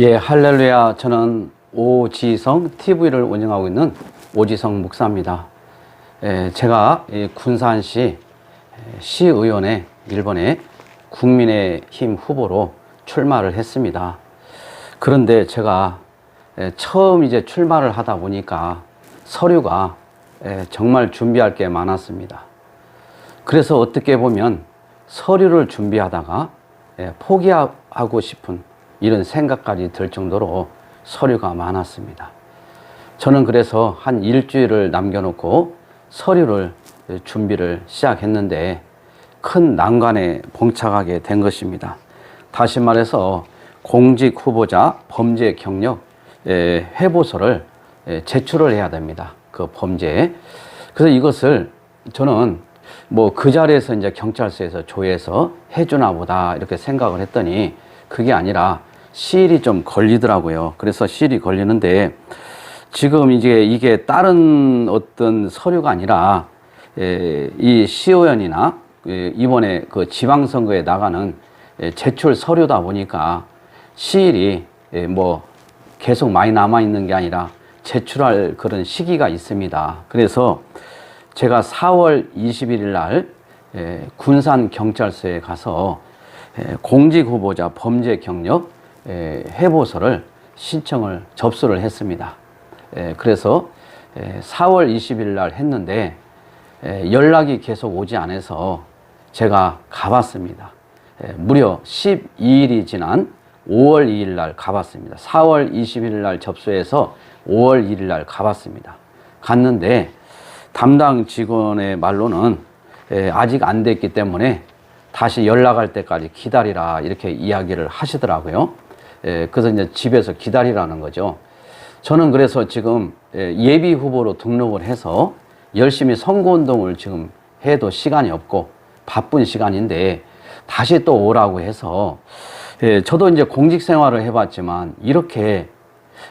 예, 할렐루야. 저는 오지성 TV를 운영하고 있는 오지성 목사입니다. 예, 제가 이 군산시 에, 시의원에 일본의 국민의힘 후보로 출마를 했습니다. 그런데 제가 에, 처음 이제 출마를 하다 보니까 서류가 에, 정말 준비할 게 많았습니다. 그래서 어떻게 보면 서류를 준비하다가 예, 포기하고 싶은 이런 생각까지 들 정도로 서류가 많았습니다. 저는 그래서 한 일주일을 남겨놓고 서류를 예, 준비를 시작했는데 큰 난관에 봉착하게 된 것입니다. 다시 말해서 공직 후보자 범죄 경력 예, 회보서를 예, 제출을 해야 됩니다. 그 범죄에. 그래서 이것을 저는 뭐 그 자리에서 이제 경찰서에서 조회해서 해주나 보다 이렇게 생각을 했더니 그게 아니라 시일이 좀 걸리더라고요. 그래서 시일이 걸리는데 지금 이제 이게 다른 어떤 서류가 아니라 에, 이 시의원이나 에, 이번에 그 지방선거에 나가는 에, 제출 서류다 보니까 시일이 에, 뭐 계속 많이 남아 있는 게 아니라 제출할 그런 시기가 있습니다. 그래서 제가 4월 21일 날 에, 군산 경찰서에 가서 에, 공직 후보자 범죄 경력 에, 회보서를 신청을 접수를 했습니다. 에, 그래서 에, 4월 20일 날 했는데 에, 연락이 계속 오지 않아서 제가 가봤습니다. 에, 무려 12일이 지난 5월 2일 날 가봤습니다. 4월 21일 날 접수해서 5월 1일 날 가봤습니다. 갔는데 담당 직원의 말로는 에, 아직 안 됐기 때문에 다시 연락할 때까지 기다리라 이렇게 이야기를 하시더라고요. 에, 그래서 이제 집에서 기다리라는 거죠. 저는 그래서 지금 에, 예비 후보로 등록을 해서 열심히 선거운동을 지금 해도 시간이 없고 바쁜 시간인데 다시 또 오라고 해서 예, 저도 이제 공직 생활을 해봤지만 이렇게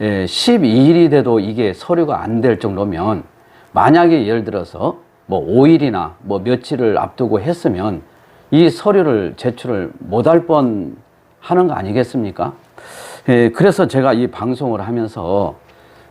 예, 12일이 돼도 이게 서류가 안 될 정도면 만약에 예를 들어서 뭐 5일이나 뭐 며칠을 앞두고 했으면 이 서류를 제출을 못할 뻔 하는 거 아니겠습니까? 예, 그래서 제가 이 방송을 하면서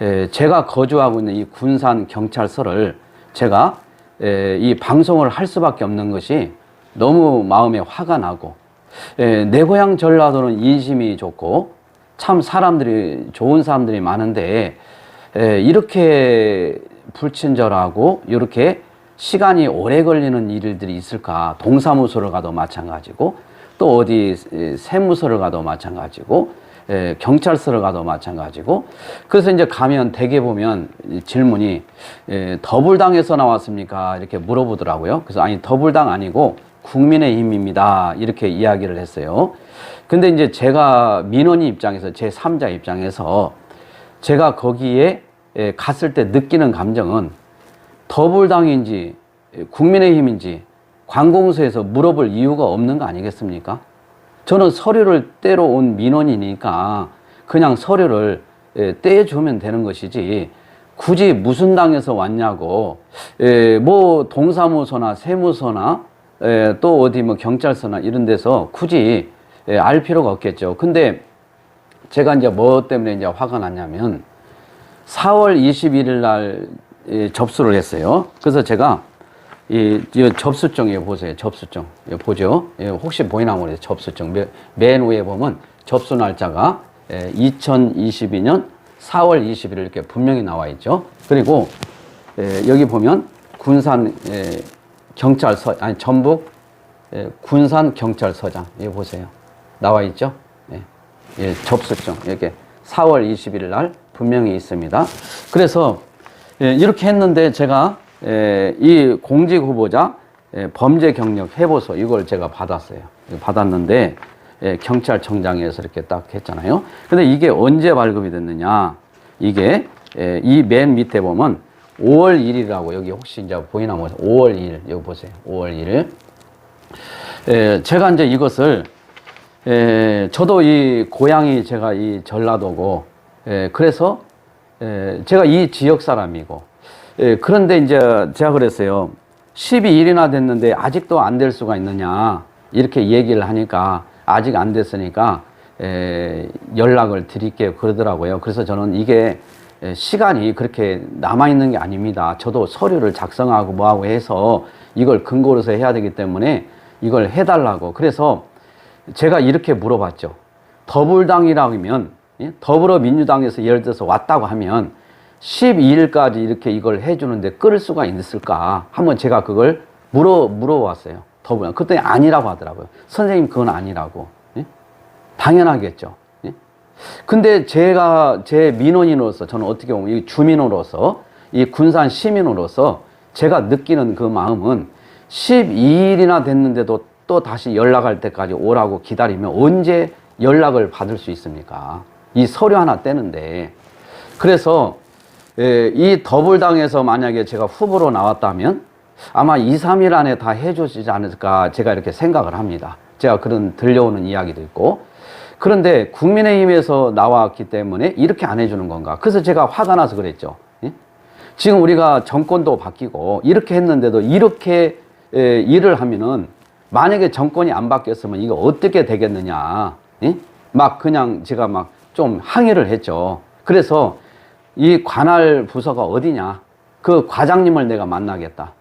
예, 제가 거주하고 있는 이 군산 경찰서를 제가 예, 이 방송을 할 수밖에 없는 것이 너무 마음에 화가 나고 예, 내 고향 전라도는 인심이 좋고 참 사람들이 좋은 사람들이 많은데 예, 이렇게 불친절하고 이렇게 시간이 오래 걸리는 일들이 있을까? 동사무소를 가도 마찬가지고 또 어디 에, 세무서를 가도 마찬가지고 에, 경찰서를 가도 마찬가지고 그래서 이제 가면 대개 보면 이 질문이 에, 더불당에서 나왔습니까? 이렇게 물어보더라고요. 그래서 아니 더불당 아니고 국민의힘입니다. 이렇게 이야기를 했어요. 근데 이제 제가 민원인 입장에서 제 3자 입장에서 제가 거기에 에, 갔을 때 느끼는 감정은 더불당인지 국민의힘인지 관공서에서 물어볼 이유가 없는 거 아니겠습니까? 저는 서류를 떼러 온 민원이니까 그냥 서류를 에, 떼주면 되는 것이지 굳이 무슨 당에서 왔냐고 에, 뭐 동사무소나 세무서나 에, 또 어디 뭐 경찰서나 이런 데서 굳이 에, 알 필요가 없겠죠. 근데 제가 이제 뭐 때문에 이제 화가 났냐면 4월 21일 날 예, 접수를 했어요. 그래서 제가 이, 이 접수증 에 보세요. 접수증 예, 보죠. 예, 혹시 보이나 모르겠어요. 접수증 맨, 맨 위에 보면 접수 날짜가 예, 2022년 4월 20일 이렇게 분명히 나와 있죠. 그리고 예, 여기 보면 군산 예, 경찰서 아니 전북 예, 군산 경찰서장 여기 보세요. 나와 있죠. 예, 예, 접수증 이렇게 4월 21일 날 분명히 있습니다. 그래서 예, 이렇게 했는데 제가 예, 이 공직 후보자 예, 범죄 경력 해보소 이걸 제가 받았어요. 받았는데 예, 경찰청장에서 이렇게 딱 했잖아요. 근데 이게 언제 발급이 됐느냐? 이게 예, 이맨 밑에 보면 5월 1일이라고 여기 혹시 이제 보이나 모르겠어요. 5월 2일 여기 보세요. 5월 1일. 예, 제가 이제 이것을 예, 저도 이 고향이 제가 이 전라도고 예, 그래서 예, 제가 이 지역 사람이고 예, 그런데 이제 제가 그랬어요. 12일이나 됐는데 아직도 안 될 수가 있느냐 이렇게 얘기를 하니까 아직 안 됐으니까 에, 연락을 드릴게요 그러더라고요. 그래서 저는 이게 에, 시간이 그렇게 남아 있는 게 아닙니다. 저도 서류를 작성하고 뭐하고 해서 이걸 근거로서 해야 되기 때문에 이걸 해달라고. 그래서 제가 이렇게 물어봤죠. 더불당이라면 예? 더불어민주당에서 예를 들어서 왔다고 하면 12일까지 이렇게 이걸 해주는데 끌을 수가 있을까? 한번 제가 그걸 물어 물어봤어요. 더불어. 그때 아니라고 하더라고요. 선생님 그건 아니라고. 예? 당연하겠죠. 예? 근데 제가 제 민원인으로서 저는 어떻게 보면 이 주민으로서 이 군산 시민으로서 제가 느끼는 그 마음은 12일이나 됐는데도 또 다시 연락할 때까지 오라고 기다리면 언제 연락을 받을 수 있습니까? 이 서류 하나 떼는데. 그래서 예, 이 더불당에서 만약에 제가 후보로 나왔다면 아마 2, 3일 안에 다 해주시지 않을까 제가 이렇게 생각을 합니다. 제가 그런 들려오는 이야기도 있고. 그런데 국민의힘에서 나왔기 때문에 이렇게 안 해주는 건가? 그래서 제가 화가 나서 그랬죠. 예? 지금 우리가 정권도 바뀌고 이렇게 했는데도 이렇게 에, 일을 하면은 만약에 정권이 안 바뀌었으면 이거 어떻게 되겠느냐. 예? 막 그냥 제가 막 좀 항의를 했죠. 그래서 이 관할 부서가 어디냐. 그 과장님을 내가 만나겠다.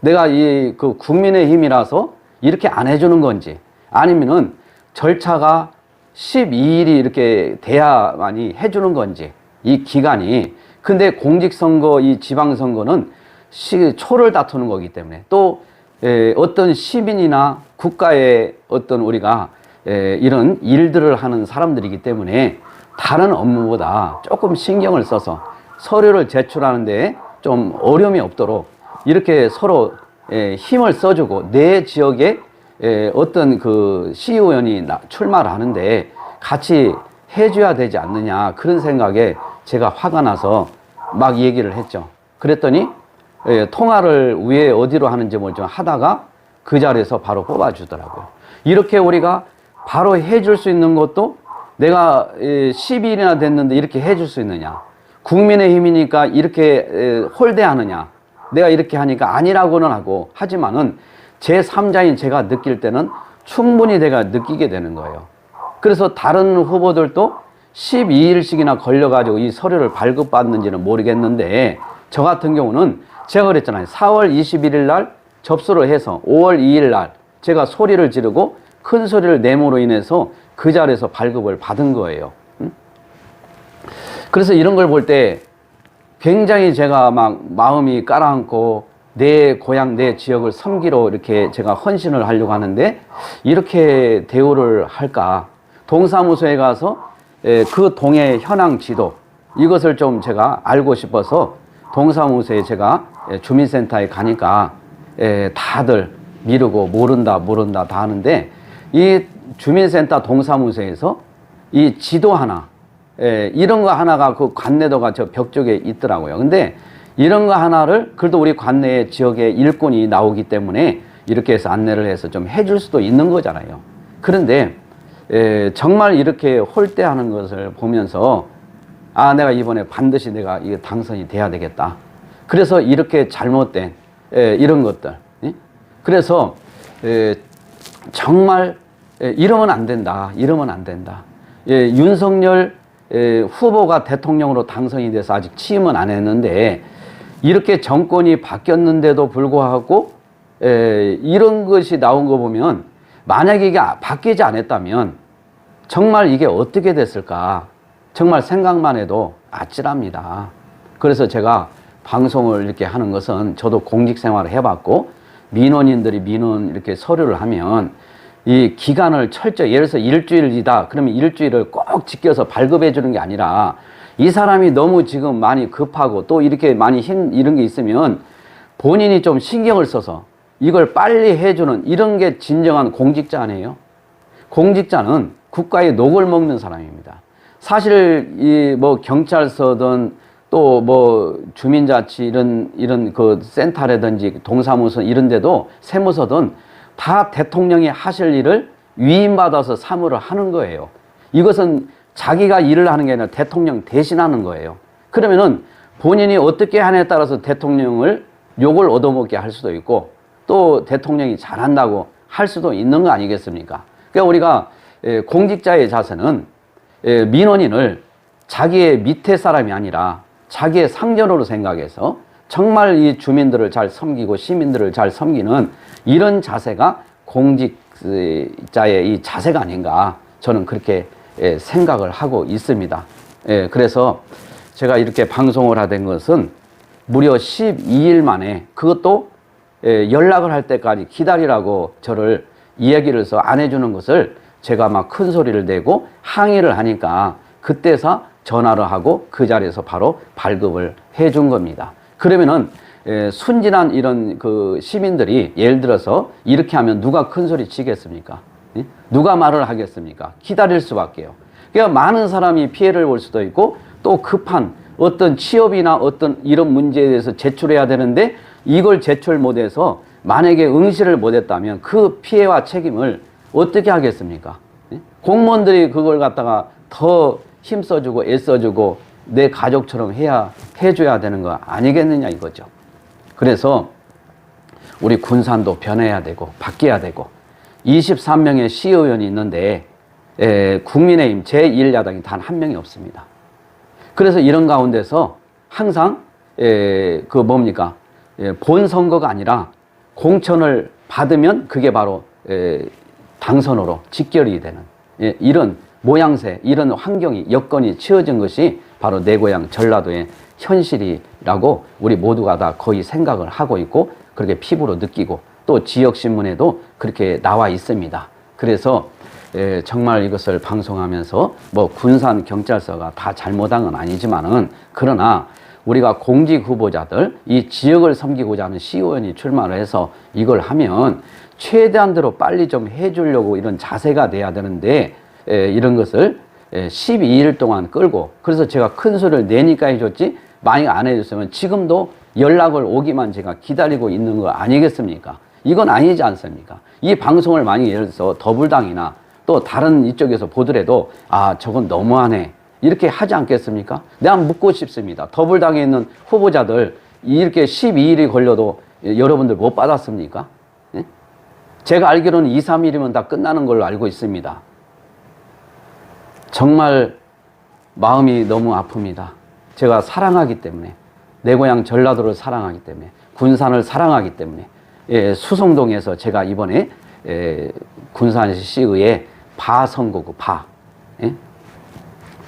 내가 이 그 국민의 힘이라서 이렇게 안 해주는 건지 아니면은 절차가 12일이 이렇게 돼야만이 해주는 건지 이 기간이 근데 공직선거 이 지방선거는 시, 초를 다투는 거기 때문에 또 에, 어떤 시민이나 국가의 어떤 우리가 에, 이런 일들을 하는 사람들이기 때문에 다른 업무보다 조금 신경을 써서 서류를 제출하는데 좀 어려움이 없도록 이렇게 서로 에, 힘을 써주고 내 지역에 에, 어떤 그 시의원이 나- 출마를 하는데 같이 해줘야 되지 않느냐 그런 생각에 제가 화가 나서 막 얘기를 했죠. 그랬더니 예, 통화를 위에 어디로 하는지 뭘 좀 하다가 그 자리에서 바로 뽑아주더라고요. 이렇게 우리가 바로 해줄 수 있는 것도 내가 예, 10일이나 됐는데 이렇게 해줄 수 있느냐. 국민의힘이니까 이렇게 예, 홀대하느냐. 내가 이렇게 하니까 아니라고는 하고 하지만은 제 3자인 제가 느낄 때는 충분히 내가 느끼게 되는 거예요. 그래서 다른 후보들도 12일씩이나 걸려가지고 이 서류를 발급받는지는 모르겠는데 저 같은 경우는 제가 그랬잖아요. 4월 21일 날 접수를 해서 5월 2일 날 제가 소리를 지르고 큰 소리를 내므로 인해서 그 자리에서 발급을 받은 거예요. 응? 그래서 이런 걸 볼 때 굉장히 제가 막 마음이 깔아앉고 내 고향, 내 지역을 섬기러 이렇게 제가 헌신을 하려고 하는데 이렇게 대우를 할까? 동사무소에 가서 에, 그 동의 현황 지도 이것을 좀 제가 알고 싶어서 동사무소에 제가 에, 주민센터에 가니까 에, 다들 미루고 모른다 모른다 다 하는데 이 주민센터 동사무소에서 이 지도 하나 예, 이런 거 하나가 그 관내도가 저 벽 쪽에 있더라고요. 근데 이런 거 하나를 그래도 우리 관내 지역에 일꾼이 나오기 때문에 이렇게 해서 안내를 해서 좀 해줄 수도 있는 거잖아요. 그런데 예, 정말 이렇게 홀대하는 것을 보면서 아 내가 이번에 반드시 내가 이거 당선이 돼야 되겠다. 그래서 이렇게 잘못된 예, 이런 것들. 예? 그래서 예, 정말 예, 이러면 안 된다. 이러면 안 된다. 예, 윤석열 예, 후보가 대통령으로 당선이 돼서 아직 취임은 안 했는데 이렇게 정권이 바뀌었는데도 불구하고 에, 이런 것이 나온 거 보면 만약에 이게 바뀌지 않았다면 정말 이게 어떻게 됐을까 정말 생각만 해도 아찔합니다. 그래서 제가 방송을 이렇게 하는 것은 저도 공직 생활을 해봤고 민원인들이 민원 이렇게 서류를 하면 이 기간을 철저히 예를 들어서 일주일이다 그러면 일주일을 꼭 지켜서 발급해 주는 게 아니라 이 사람이 너무 지금 많이 급하고 또 이렇게 많이 힘 이런 게 있으면 본인이 좀 신경을 써서 이걸 빨리 해주는 이런 게 진정한 공직자 아니에요? 공직자는 국가의 녹을 먹는 사람입니다. 사실 이 뭐 경찰서든 또 뭐 주민자치 이런 이런 그 센터라든지 동사무소 이런 데도 세무서든 다 대통령이 하실 일을 위임받아서 사무를 하는 거예요. 이것은 자기가 일을 하는 게 아니라 대통령 대신하는 거예요. 그러면은 본인이 어떻게 하냐에 따라서 대통령을 욕을 얻어먹게 할 수도 있고 또 대통령이 잘한다고 할 수도 있는 거 아니겠습니까? 그러니까 우리가 에, 공직자의 자세는 에, 민원인을 자기의 밑에 사람이 아니라 자기의 상전으로 생각해서 정말 이 주민들을 잘 섬기고 시민들을 잘 섬기는 이런 자세가 공직자의 이 자세가 아닌가 저는 그렇게 에, 생각을 하고 있습니다. 예, 그래서 제가 이렇게 방송을 하던 것은 무려 12일 만에 그것도 예, 연락을 할 때까지 기다리라고 저를 이야기를 해서 안 해주는 것을 제가 막 큰 소리를 내고 항의를 하니까 그때서 전화를 하고 그 자리에서 바로 발급을 해준 겁니다. 그러면은 예, 순진한 이런 그 시민들이 예를 들어서 이렇게 하면 누가 큰 소리 치겠습니까? 예? 누가 말을 하겠습니까? 기다릴 수밖에요. 그러니까 많은 사람이 피해를 볼 수도 있고 또 급한 어떤 취업이나 어떤 이런 문제에 대해서 제출해야 되는데 이걸 제출 못해서 만약에 응시를 못했다면 그 피해와 책임을 어떻게 하겠습니까? 예? 공무원들이 그걸 갖다가 더 힘써주고 애써주고 내 가족처럼 해야 해줘야 되는 거 아니겠느냐 이거죠. 그래서 우리 군산도 변해야 되고 바뀌어야 되고 23명의 시의원이 있는데 에, 국민의힘 제1야당이 단 한 명이 없습니다. 그래서 이런 가운데서 항상 에, 그 뭡니까 예, 본 선거가 아니라 공천을 받으면 그게 바로 에, 당선으로 직결이 되는 예, 이런 모양새 이런 환경이 여건이 채워진 것이 바로 내 고향 전라도의 현실이라고 우리 모두가 다 거의 생각을 하고 있고 그렇게 피부로 느끼고 또 지역 신문에도 그렇게 나와 있습니다. 그래서 에, 정말 이것을 방송하면서 뭐 군산 경찰서가 다 잘못한 건 아니지만은 그러나 우리가 공직 후보자들 이 지역을 섬기고자 하는 시의원이 출마를 해서 이걸 하면 최대한대로 빨리 좀 해주려고 이런 자세가 돼야 되는데 에, 이런 것을 에, 12일 동안 끌고 그래서 제가 큰 소리를 내니까 해줬지 만약 안 해줬으면 지금도 연락을 오기만 제가 기다리고 있는 거 아니겠습니까? 이건 아니지 않습니까? 이 방송을 만약 예를 들어서 더불당이나 또 다른 이쪽에서 보더라도 아 저건 너무하네 이렇게 하지 않겠습니까? 내가 묻고 싶습니다. 더불당에 있는 후보자들 이렇게 12일이 걸려도 여러분들 못 받았습니까? 예? 제가 알기로는 2, 3일이면 다 끝나는 걸로 알고 있습니다. 정말 마음이 너무 아픕니다. 제가 사랑하기 때문에 내 고향 전라도를 사랑하기 때문에 군산을 사랑하기 때문에 예, 수성동에서 제가 이번에 예, 군산시의회 바선거구 바 예?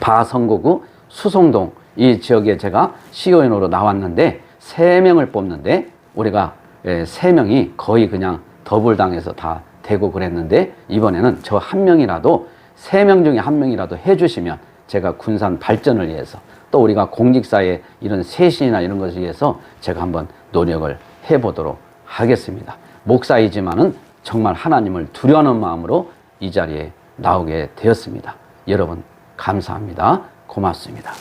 바선거구 수성동 이 지역에 제가 시의원으로 나왔는데 세 명을 뽑는데 우리가 예, 세 명이 거의 그냥 더불당에서 다 되고 그랬는데 이번에는 저 한 명이라도 세 명 중에 한 명이라도 해주시면 제가 군산 발전을 위해서 또 우리가 공직사의 이런 쇄신이나 이런 것을 위해서 제가 한번 노력을 해보도록 하겠습니다. 목사이지만은 정말 하나님을 두려워하는 마음으로 이 자리에 나오게 되었습니다. 여러분 감사합니다. 고맙습니다.